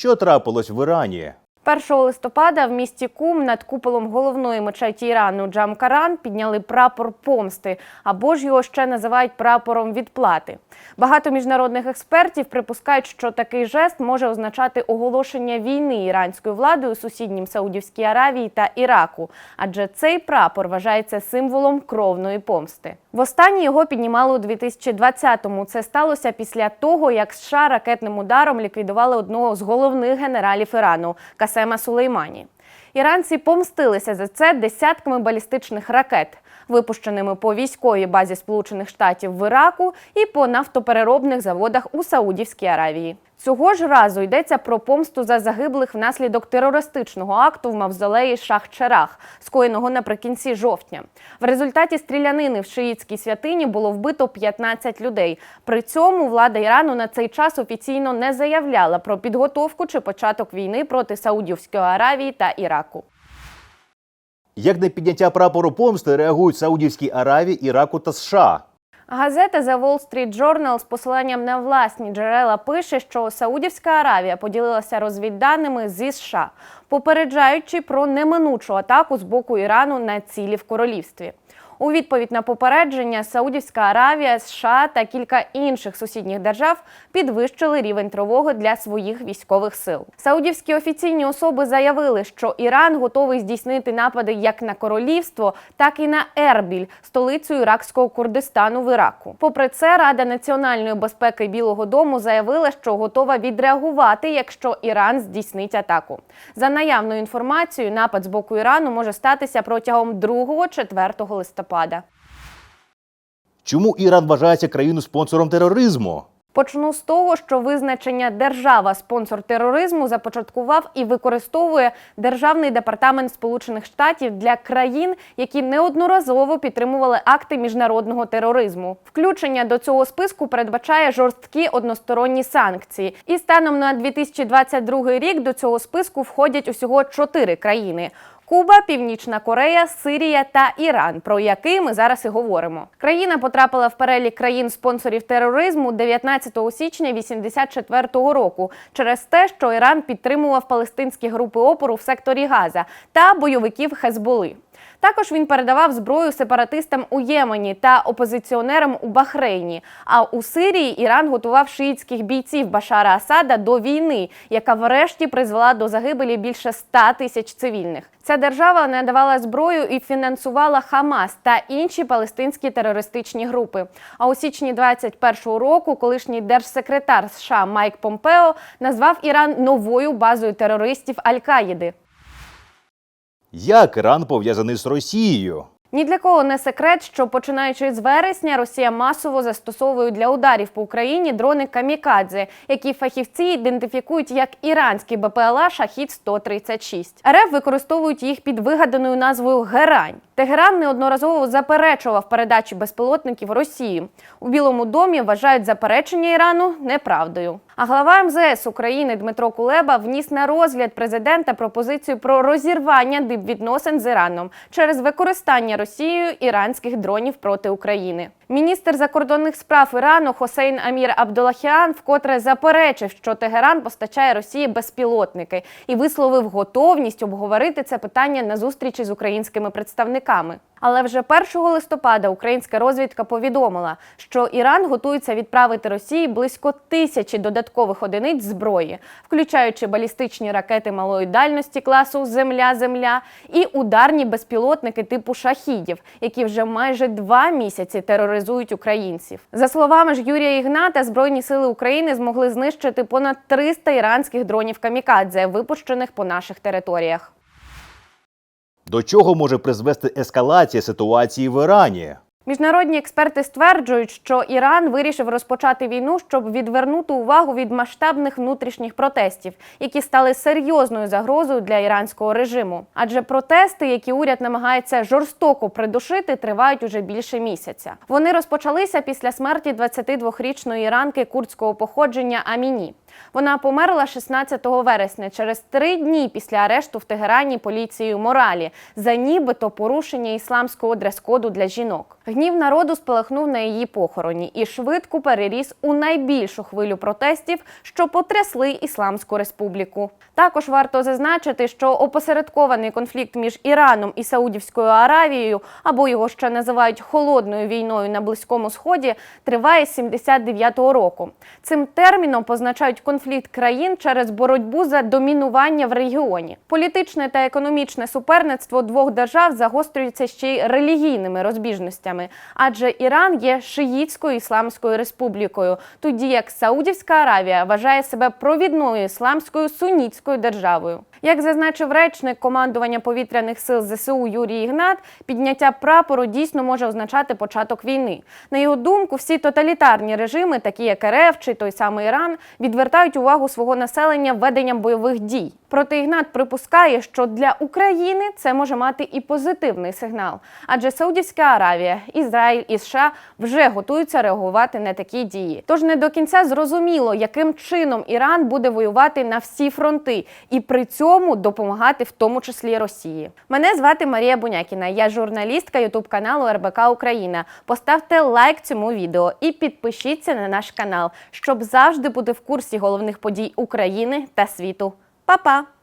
Що трапилось в Ірані? 1 листопада в місті Кум над куполом головної мечеті Ірану Джамкаран підняли прапор помсти, або ж його ще називають прапором відплати. Багато міжнародних експертів припускають, що такий жест може означати оголошення війни іранською владою сусіднім Саудівській Аравії та Іраку, адже цей прапор вважається символом кровної помсти. Востаннє його піднімали у 2020-му. Це сталося після того, як США ракетним ударом ліквідували одного з головних генералів Ірану Касема Сулеймані. Іранці помстилися за це десятками балістичних ракет, випущеними по військовій базі Сполучених Штатів в Іраку і по нафтопереробних заводах у Саудівській Аравії. Цього ж разу йдеться про помсту за загиблих внаслідок терористичного акту в мавзолеї Шах-Черах, скоєного наприкінці жовтня. В результаті стрілянини в шиїтській святині було вбито 15 людей. При цьому влада Ірану на цей час офіційно не заявляла про підготовку чи початок війни проти Саудівської Аравії та Іраку. Як на підняття прапору помсти реагують Саудівській Аравії, Іраку та США? Газета The Wall Street Journal з посиланням на власні джерела пише, що Саудівська Аравія поділилася розвідданими зі США, попереджаючи про неминучу атаку з боку Ірану на цілі в королівстві. У відповідь на попередження Саудівська Аравія, США та кілька інших сусідніх держав підвищили рівень тривоги для своїх військових сил. Саудівські офіційні особи заявили, що Іран готовий здійснити напади як на королівство, так і на Ербіль, столицю іракського Курдистану в Іраку. Попри це, Рада національної безпеки Білого Дому заявила, що готова відреагувати, якщо Іран здійснить атаку. За наявною інформацією, напад з боку Ірану може статися протягом 2-4 листопада. Чому Іран вважається країною спонсором тероризму? Почну з того, що визначення держава спонсор тероризму започаткував і використовує Державний департамент Сполучених Штатів для країн, які неодноразово підтримували акти міжнародного тероризму. Включення до цього списку передбачає жорсткі односторонні санкції. І станом на 2022 рік до цього списку входять усього чотири країни. Куба, Північна Корея, Сирія та Іран, про який ми зараз і говоримо. Країна потрапила в перелік країн-спонсорів тероризму 19 січня 1984 року через те, що Іран підтримував палестинські групи опору в секторі Газа та бойовиків Хезболи. Також він передавав зброю сепаратистам у Ємені та опозиціонерам у Бахрейні. А у Сирії Іран готував шиїтських бійців Башара Асада до війни, яка врешті призвела до загибелі більше 100 тисяч цивільних. Ця держава надавала зброю і фінансувала Хамас та інші палестинські терористичні групи. А у січні 21-го року колишній держсекретар США Майк Помпео назвав Іран новою базою терористів Аль-Каїди. Як Іран пов'язаний з Росією? Ні для кого не секрет, що починаючи з вересня Росія масово застосовує для ударів по Україні дрони камікадзе, які фахівці ідентифікують як іранські БПЛА Шахід 136 РФ використовують їх під вигаданою назвою Герань. Тегеран неодноразово заперечував передачі безпілотників Росії. У Білому домі вважають заперечення Ірану неправдою. А глава МЗС України Дмитро Кулеба вніс на розгляд президента пропозицію про розірвання дипвідносин з Іраном через використання Росією іранських дронів проти України. Міністр закордонних справ Ірану Хосейн Амір Абдулахіан вкотре заперечив, що Тегеран постачає Росії безпілотники і висловив готовність обговорити це питання на зустрічі з українськими представниками. Але вже 1 листопада українська розвідка повідомила, що Іран готується відправити Росії близько тисячі додаткових одиниць зброї, включаючи балістичні ракети малої дальності класу Земля-Земля і ударні безпілотники типу шахідів, які вже майже два місяці тероризують українців. За словами ж Юрія Ігната, збройні сили України змогли знищити понад 300 іранських дронів камікадзе, випущених по наших територіях. До чого може призвести ескалація ситуації в Ірані? Міжнародні експерти стверджують, що Іран вирішив розпочати війну, щоб відвернути увагу від масштабних внутрішніх протестів, які стали серйозною загрозою для іранського режиму. Адже протести, які уряд намагається жорстоко придушити, тривають уже більше місяця. Вони розпочалися після смерті 22-річної іранки курдського походження Аміні. Вона померла 16 вересня через три дні після арешту в Тегерані поліцією моралі за нібито порушення ісламського дрес-коду для жінок. Гнів народу спалахнув на її похороні і швидко переріс у найбільшу хвилю протестів, що потрясли Ісламську республіку. Також варто зазначити, що опосередкований конфлікт між Іраном і Саудівською Аравією, або його ще називають холодною війною на Близькому Сході, триває з 79-го року. Цим терміном позначають конфлікт країн через боротьбу за домінування в регіоні. Політичне та економічне суперництво двох держав загострюється ще й релігійними розбіжностями, адже Іран є шиїтською ісламською республікою, тоді як Саудівська Аравія вважає себе провідною ісламською сунітською державою. Як зазначив речник командування повітряних сил ЗСУ Юрій Ігнат, підняття прапору дійсно може означати початок війни. На його думку, всі тоталітарні режими, такі як РФ чи той самий Іран, відвертають увагу свого населення веденням бойових дій. Проте Ігнат припускає, що для України це може мати і позитивний сигнал, адже Саудівська Аравія, Ізраїль і США вже готуються реагувати на такі дії. Тож не до кінця зрозуміло, яким чином Іран буде воювати на всі фронти і при цьому допомагати в тому числі Росії. Мене звати Марія Бунякіна. Я журналістка Ютуб каналу РБК Україна. Поставте лайк цьому відео і підпишіться на наш канал, щоб завжди бути в курсі головних подій України та світу. Па-па!